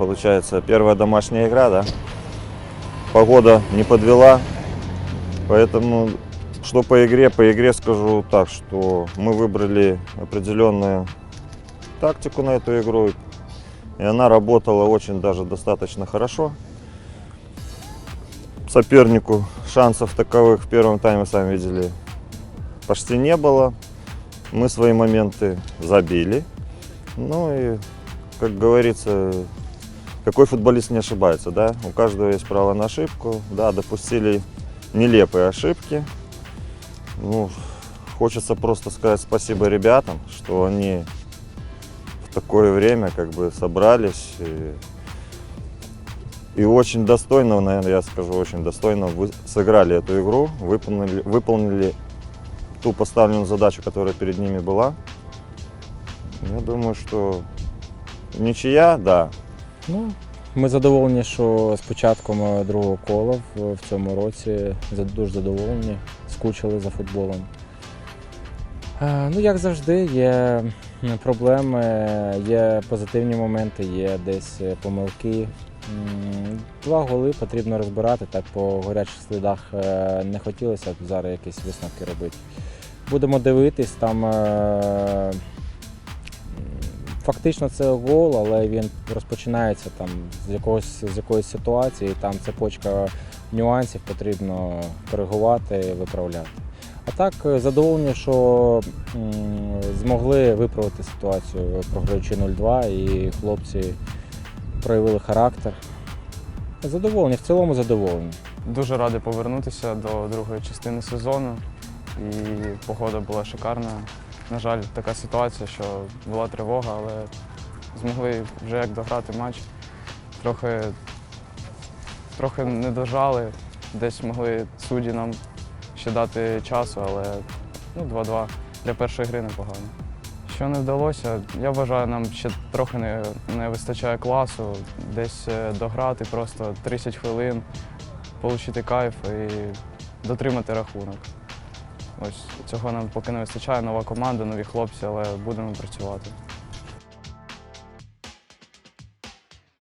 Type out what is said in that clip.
получается, первая домашняя игра, да? Погода не подвела, поэтому что по игре, по игре скажу так, что мы выбрали определенную тактику на эту игру, и она работала очень даже достаточно хорошо. Сопернику шансов таковых в первом тайме, сами видели, почти не было. Мы свои моменты забили. Ну и, как говорится, какой футболист не ошибается, да? У каждого есть право на ошибку. Да, допустили нелепые ошибки. Ну, хочется просто сказать спасибо ребятам, что они в такое время как бы собрались и, и очень достойно, наверное, я скажу, очень достойно вы- сыграли эту игру, выполнили, выполнили ту поставленную задачу, которая перед ними была. Я думаю, что ничья, да, Ну, ми задоволені, що з початком е, другого кола в, цьому році дуже задоволені, скучили за футболом. Е, Ну, як завжди, є проблеми, є позитивні моменти, є десь е, помилки. Два голи потрібно розбирати, так по гарячих слідах не хотілося б зараз якісь висновки робити. Будемо дивитись, там Фактично це гол, але він розпочинається там з якогось з якоїсь ситуації. Там цепочка нюансів потрібно коригувати, виправляти. А так е, задоволені, що змогли виправити ситуацію, програючи 0-2, і хлопці проявили характер. Задоволені, в цілому задоволені. Дуже радий повернутися до другої частини сезону. І погода була шикарна. На жаль, така ситуація, що була тривога, але змогли вже як дограти матч. Трохи, трохи не дожали, десь могли судді нам ще дати часу, але ну, 2-2 для першої гри непогано. Що не вдалося, я вважаю, нам ще трохи не, не вистачає класу, десь е, дограти просто 30 хвилин, отримати кайф і дотримати рахунок. Ось цього нам поки не вистачає, нова команда, нові хлопці, але будемо працювати.